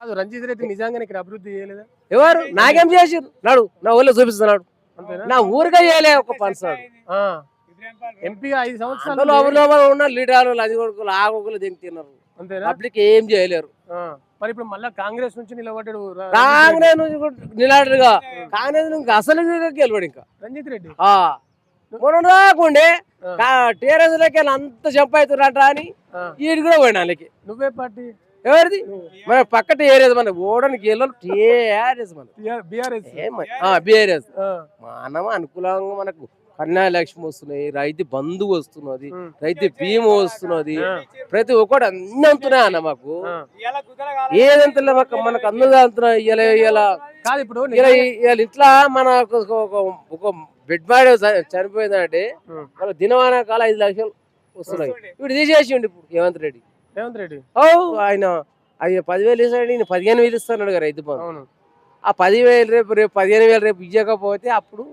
కాదు రంజిత్ రెడ్డి నిజంగానే ఇక్కడ అభివృద్ధి చేయలేదా? ఎవరు? నాకేం చేసిర్రు? నాడు నా ఊళ్ళో చూపిస్తున్నాడు. నా ఊరికే చేయలే ఒక పనిసాడు ఆ. ఎంపీ ఐదు సంవత్సరాలు అందులో లోపల ఉన్న లీడర్లు లది కొడుకులు ఆ కొడుకులు దింగి తిన్నారు అంతేనా? పబ్లిక్ ఏం చేయలేరు. మరి ఇప్పుడు మళ్ళా కాంగ్రెస్ నుంచి నిలబడ్డాడు కాంగ్రెస్ నుంచి కూడా నిలాడరుగా కాంగ్రెస్ నుంచి అసలు గెలవడు ఇంకా. రంజిత్ రెడ్డి? ఆ. మొన్న రాకుండే. టీఆర్ఎస్ లకి అంత చెప్పవుతున్నట్ట అని. ఈడు కూడా పోయినా వాళ్ళకి నువ్వే పార్టీ? ఎవరిది? మన పక్క టీఆర్ఎస్ మన ఓడనికి వెళ్ళాలి టీఆర్ఎస్ మన. బిఆర్ఎస్. బీఆర్ఎస్. మానవ అనుకూలంగా మనకు కన్యా లక్ష్మి వస్తున్నాయి రైతు బంధు వస్తున్నది రైతు బీమా వస్తున్నది. ప్రతి ఒక్కటి అన్ని అంతున్నాయి అన్న మాకు. ఏదంత మాకు మనకు అందరూ అంటున్నాయి ఇలా ఇలా కాదు ఇప్పుడు ఇట్లా మన ఒక- బెడ్ బాడీ చనిపోయిందంటే. వాళ్ళ దినవాన కాల ఐదు లక్షలు వస్తున్నాయి. ఇప్పుడు తీసేసిండు ఇప్పుడు రేవంత్ రెడ్డి. రేవంత్ రెడ్డి. ఓ ఆయన ఆయన పదివేలు ఇస్తాడు నేను పదిహేను వేలు ఇస్తాడు కదా రైతు బంధు. ఆ పదివేలు రేపు రేపు పదిహేను వేలు రేపు ఇవ్వకపోతే అప్పుడు.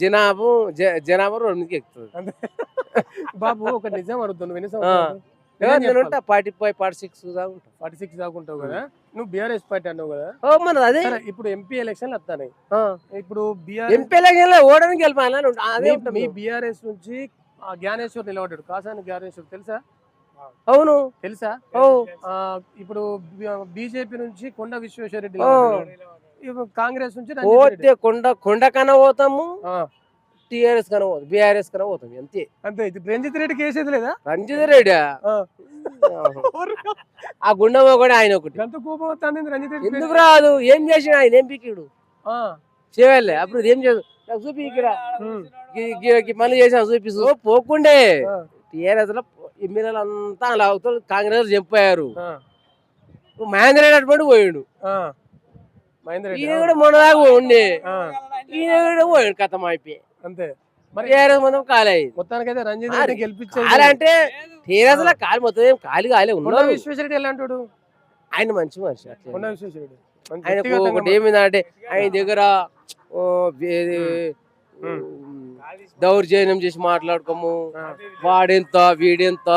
జనాభా జనాభా రెండుకి ఎక్కుతుంది. బాబు ఒక నిజం అడుగుతాను విని ఫార్టీ ఫైవ్ ఫార్టీ సిక్స్ దాకా ఫార్టీ సిక్స్ దాకుంటావు కదా? నువ్వు బీఆర్ఎస్ పార్టీ అన్నావు కదా? మన అదే. ఇప్పుడు ఎంపీ ఎలక్షన్లు వస్తాయి ఇప్పుడు బీఆర్ ఎంపీ ఓడడానికి వెళ్ళిపోయినా మీ. బీఆర్ఎస్ నుంచి ఆ జ్ఞానేశ్వర్ నిలబడ్డాడు. కాసాని జ్ఞానేశ్వర్ తెలుసా? అవును. తెలుసా? ఇప్పుడు బీజేపీ నుంచి కొండ విశ్వేశ్వర రెడ్డి ఓ. నిలబడ్డాడు. ఇప్పుడు కాంగ్రెస్ నుంచి రెడ్డి. పోతే కొండ కొండ కన్నా పోతాము టిఆర్ఎస్ కన్నా పోతాం బీఆర్ఎస్ కన్నా పోతాం అంతే. అంతే. ఇది రంజిత్ రెడ్డికి వేసేది లేదా? రంజిత్ రెడ్డి? ఆ. గుండమ్మ కూడా ఆయన ఒకటి. రెడ్డి ఎందుకు రాదు? ఏం చేసిన ఆయన? ఏం పీకిడు? చేయాలి. అప్పుడు ఏం నాకు చూపి ఇక్కడ. మళ్ళీ చేసాను చూపిస్తూ పోకుండే. టిఆర్ఎస్లో ఎమ్మెల్యేలు అంతా అలా అవుతారు. కాంగ్రెస్ చంపారు. ఆ, మహేంద్ర రెడ్డి అటువంటి పోయాడు. ఈయన కూడా మొన్నదాకా ఉండే ఈయన కూడా పోయాడు కథం అయిపోయి. అంతే. మరి టిఆర్ఎస్ మొత్తం మొత్తానికైతే రంజిత్ రెడ్డి గెలిపించేది కాలే అంటే టీఆర్ఎస్లో మొత్తం ఏం కాలి కాలే కొండ ఉన్నాడు విశ్వేశ్వర రెడ్డి ఎలా అంటాడు ఆయన మంచి మనిషి అట్లే. కొండ విశ్వేశ్వర రెడ్డి మంచి ఆయనకు వ్యక్తిగతంగా ఒకటి ఏమిందంటే ఆయన దగ్గర దౌర్జన్యం చేసి మాట్లాడుకోము. వాడెంత వీడెంత.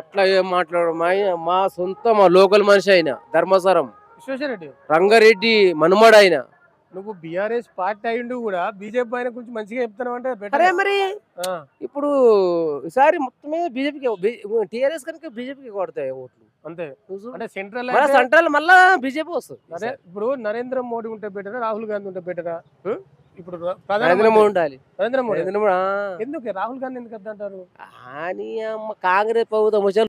అట్లా ఏం మాట్లాడడం ఆయన మా సొంత మా లోకల్ మనిషి ఆయన ధర్మసరం. రంగారెడ్డి మనుమడు ఆయన. నువ్వు బిఆర్ఎస్ పార్టీ అయిండు కూడా బీజేపీ ఆయన గురించి మంచిగా చెప్తున్నావు అంటే అరే మరి ఇప్పుడు ఈసారి మొత్తం మీద బీజేపీకి టీఆర్ఎస్ కనుక బీజేపీకి కొడతాయి ఓట్లు. అంతే. అంటే సెంట్రల్ సెంట్రల్ మళ్ళా బీజేపీ వస్తుంది. అదే ఇప్పుడు నరేంద్ర మోడీ ఉంటే బెటరా రాహుల్ గాంధీ ఉంటే బెటరా? ఇప్పుడు నరేంద్ర మోడీ ఉండాలి. నరేంద్ర మోడీ. నరేంద్ర మోడీ ఆ. ఎందుకు? రాహుల్ గాంధీ ఎందుకు వద్దంటారు? అని అమ్మ కాంగ్రెస్ ప్రభుత్వం వచ్చారు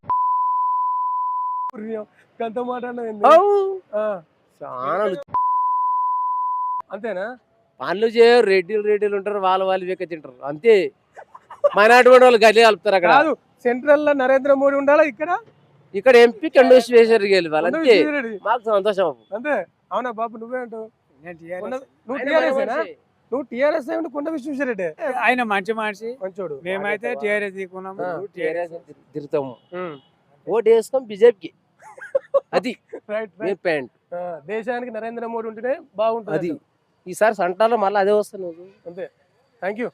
గంత చాలా అంతేనా? పనులు చేయరు. రెడ్డిలు రెడ్డిలు ఉంటారు. వాళ్ళు వాళ్ళు వెక్క తింటారు. అంతే. మైనార్టీ వాళ్ళు గల్లీ కలుపుతారు అక్కడ. సెంట్రల్లో నరేంద్ర మోడీ ఉండాలా ఇక్కడ? ఇక్కడ ఎంపీ కండోస్ వేసారు గెలవాలి కొండ అంతే. మాకు సంతోషం అంతే. అవునా బాబు నువ్వే అంటావు? నువ్వు టీఆర్ఎస్. నువ్వు టీఆర్ఎస్ అయ్యి కొండ విశ్వేశ్వర రెడ్డి ఆయన మంచి మనిషి. మంచోడు. మేమైతే టీఆర్ఎస్ తీసుకున్నాము తిరు- తిరుగుతాము. ఓటు వేస్తాం బీజేపీకి. అది. Right point. దేశానికి నరేంద్ర మోడీ ఉంటేనే బాగుంటుంది అది. ఈసారి సంటాలో మళ్ళీ అదే వస్తాను అంతే. Thank you